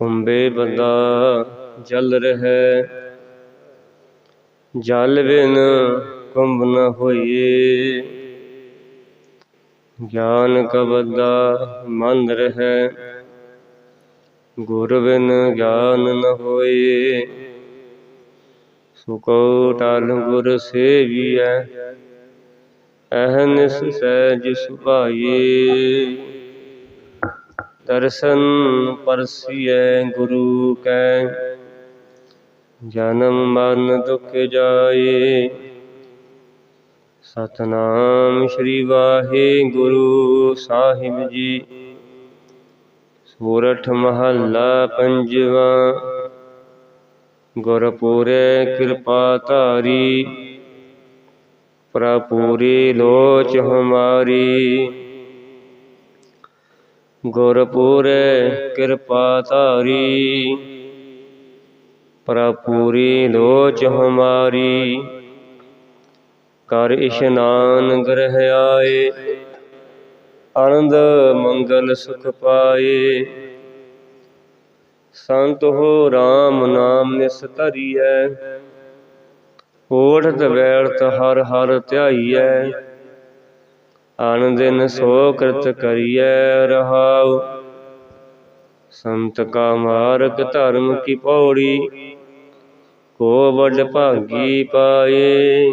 ਕੁੰਬੇ ਬੰਦਾ, ਜਲ ਰਹਿ। ਜਲ ਬਿਨ ਕੁੰਭ ਨ ਹੋਈਏ। ਗਿਆਨ ਕਬਦਾ ਮਨ ਰਹਿ। ਗੁਰ ਬਿਨ ਗਿਆਨ ਨ ਹੋਏ ਸੁਕੋ ਟਲ ਗੁਰ ਸੇਵੀਐ। ਅਹਨਿਸ ਸਹਿਜ ਸੁਭਾਈਏ। ਦਰਸ਼ਨ ਪਰਸੀਐ ਗੁਰੂ ਕੈ। ਜਨਮ ਮਰਨ ਦੁਖ ਜਾਏ। ਸਤਨਾਮ ਸ੍ਰੀ ਵਾਹਿਗੁਰੂ ਸਾਹਿਬ ਜੀ। ਸੂਰਠ ਮਹੱਲਾ ਪੰਜਵਾ। ਗੁਰਪੂਰੇ ਕਿਰਪਾ ਧਾਰੀ। ਪ੍ਰਪੂਰੀ ਲੋਚ ਹਮਾਰੀ। ਗੁਰ ਕਿਰਪਾ ਧਾਰੀ। ਪ੍ਰਪੂਰੀ ਲੋਚ ਹਮਾਰੀ। ਕਰ ਇਸ਼ਨਾਨ ਗ੍ਰਹਿ ਆਏ ਆਨੰਦ ਮੰਗਲ ਸੁਖ ਪਾਏ। ਸੰਤ ਹੋ RAM ਨਾਮ ਨਿਸ ਧਰੀਐ। ਓਠ ਦਵੈਲਤ ਹਰ ਹਰ ਧਿਆਈਐ ਅਨ ਦਿਨ ਸੋ ਕਰਤ ਕਰੀਐ ਰਹਾਉ। ਸੰਤ ਕਾ ਮਾਰਗ ਧਰਮ ਕੀ ਪੌੜੀ, ਕੋ ਵੱਡ ਭਾਗੀ ਪਾਏ।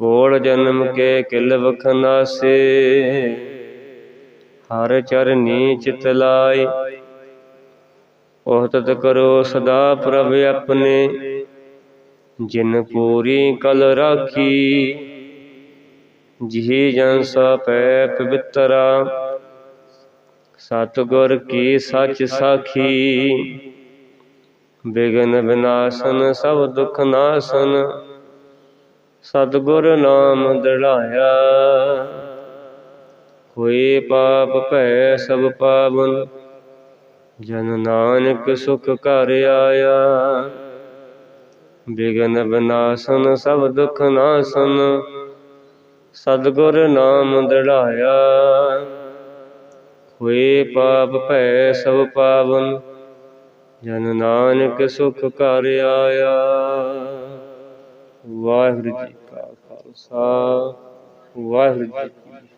ਕੋੜ ਜਨਮ ਕੇ ਕਿਲ ਵਖਨਾਸੇ, ਹਰ ਚਰਨੀ ਚਿਤ ਲਾਏ ਉਹ ਤਤ ਕਰੋ ਸਦਾ ਪ੍ਰਭ ਆਪਣੇ, ਜਿਨ ਪੂਰੀ ਕਲ ਰਾਖੀ। ਜਿਹੀ ਜਨ ਸਾ ਪੈ ਪਵਿੱਤਰਾ, ਸਤਿਗੁਰ ਕੀ ਸੱਚ ਸਾਖੀ। ਬਿਗਨ ਵਿਨਾਸ਼ਨ, ਸਭ ਦੁਖ ਨਾਸਨ, ਸਤਿਗੁਰ ਨਾਮ ਦੜਾਇਆ। ਹੋਏ ਪਾਪ ਭੈ ਸਭ ਪਾਵਨ, ਜਨ ਨਾਨਕ ਸੁਖ ਘਰ ਆਇਆ। ਬਿਗਨ ਵਿਨਾਸ਼ਨ, ਸਭ ਦੁਖ ਨਾਸਨ ਸਤਿਗੁਰ ਨਾਮ ਦੜਾਇਆ। ਹੋਏ ਪਾਪ ਭੈ ਸਭ ਪਾਵਨ, ਜਨ ਨਾਨਕ ਸੁਖ ਘਰ ਆਇਆ। ਵਾਹਿਗੁਰੂ ਜੀ ਕਾ ਖਾਲਸਾ, ਵਾਹਿਗੁਰੂ ਜੀ